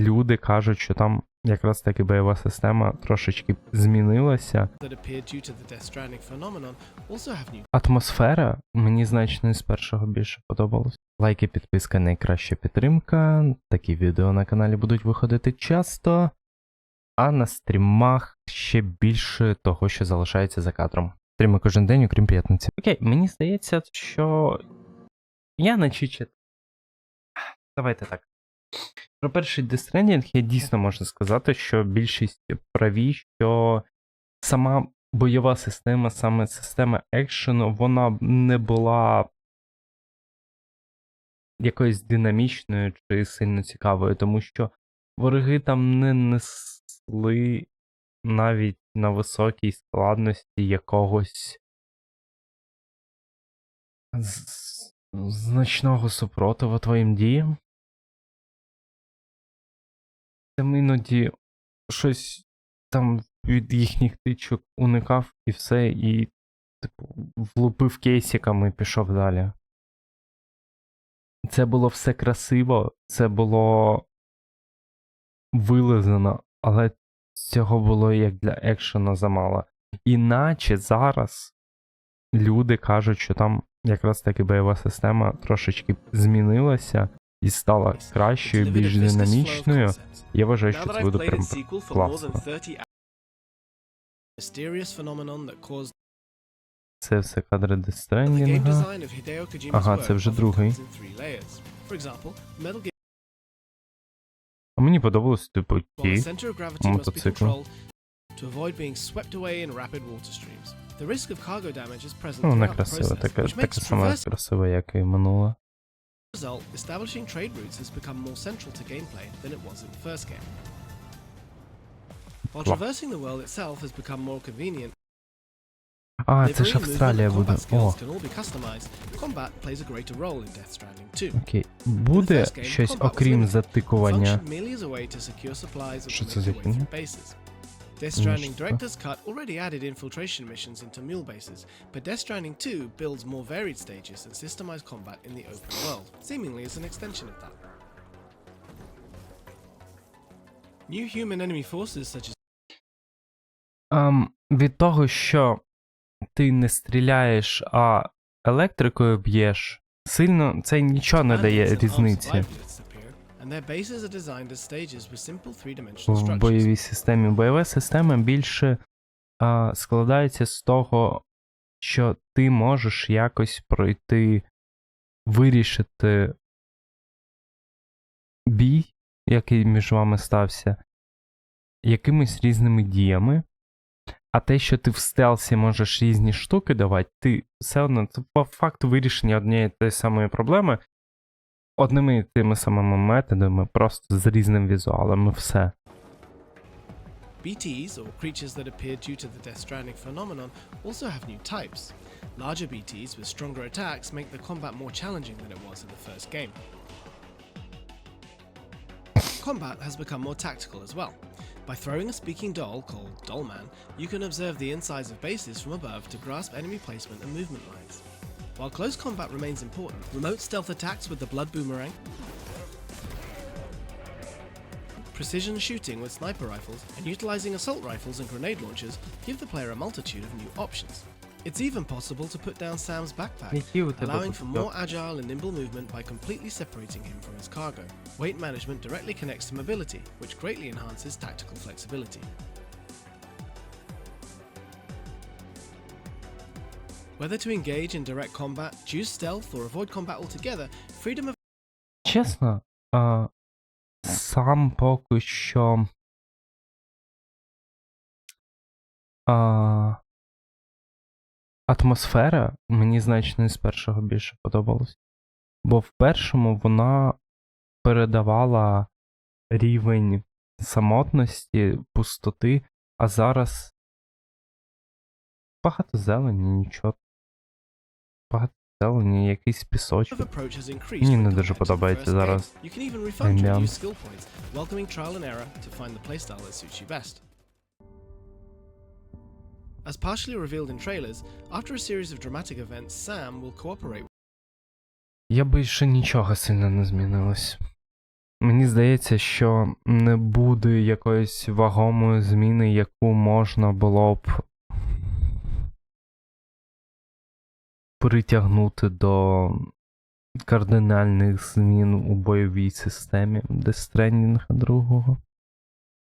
люди кажуть, що там якраз таки бойова система трошечки змінилася. Атмосфера мені значно з першого більше подобалось. Лайки, підписка, найкраща підтримка. Такі відео на каналі будуть виходити часто, а на стрімах ще більше того, що залишається за кадром. Стріми кожен день, окрім п'ятниці. Окей, мені здається, що я наче чит- Давайте так. Про перший Stranding я дійсно можу сказати, що більшість праві, що сама бойова система, саме система екшену, вона не була якоюсь динамічною чи сильно цікавою, тому що вороги там не несли навіть на високій складності якогось значного супротиву твоїм діям. Іноді щось там від їхніх тичок уникав і все, і типу, влупив кейсиками і пішов далі. Це було все красиво, це було вилизано, але цього було як для екшена замало. Іначе зараз люди кажуть, що там якраз таки бойова система трошечки змінилася і стала кращою, більш динамічною. Я вважаю, що це буде прям класно. than 30 hours, mysterious phenomenon that caused Це все кадри Дестрендінга. Ага, це вже другий. А мені подобалось, типу, ті. center of gravity must be мотоцикл. controlled to avoid being swept away in rapid water streams. The risk of cargo damage is present Ну, вона красива, така, така сама красива, як і минула. Result, establishing trade routes has become more central to gameplay than it was in the first game. While traversing the world itself has become more convenient, А, це ж Австралія буде. О, can all be customized. Combat plays a greater role in Death Stranding 2. окей. Буде щось окрім затикування. Що це за фігня? through bases. Death Ну, Stranding що? Director's Cut already added infiltration missions into mule bases, but Death Stranding 2 builds more varied stages and systemized combat in the open world, seemingly as an extension of that. New human enemy forces such as Ам, від того, що ти не стріляєш, а електрикою б'єш, сильно це нічого не дає bandits and armed різниці В бойовій системі. Бойова система більше а, складається з того, що ти можеш якось пройти, вирішити бій, який між вами стався, якимись різними діями. А те, що ти в стелсі можеш різні штуки давати, ти все одно це по факту вирішення однієї тієї самої проблеми одними і тими самими методами, просто з різним візуалом, і все. BTs, or creatures that appear due to the Death Stranding phenomenon, also have new types. Larger BTs with stronger attacks make the combat more challenging than it was in the first game. Combat has become more tactical as well. By throwing a speaking doll called Dollman, you can observe the insides of bases from above to grasp enemy placement and movement lines. While close combat remains important, remote stealth attacks with the Blood Boomerang, precision shooting with sniper rifles, and utilizing assault rifles and grenade launchers give the player a multitude of new options. It's even possible to put down Sam's backpack, allowing for more agile and nimble movement by completely separating him from his cargo. Weight management directly connects to mobility, which greatly enhances tactical flexibility. Whether to engage in direct combat, choose stealth, or avoid combat altogether, freedom of Чесно, а, сам поки що. А, атмосфера мені значно з першого більше подобалась. Бо в першому вона передавала рівень самотності, пустоти, а зараз багато зелені, нічого. Багато зелені, якийсь пісочок. Мені не дуже подобається зараз best. As partially revealed in trailers, after a series of dramatic events, Sam will cooperate Я більше нічого сильно не змінилось. Мені здається, що не буде якоїсь вагомої зміни, яку можна було б притягнути до кардинальних змін у бойовій системі Stranding 2.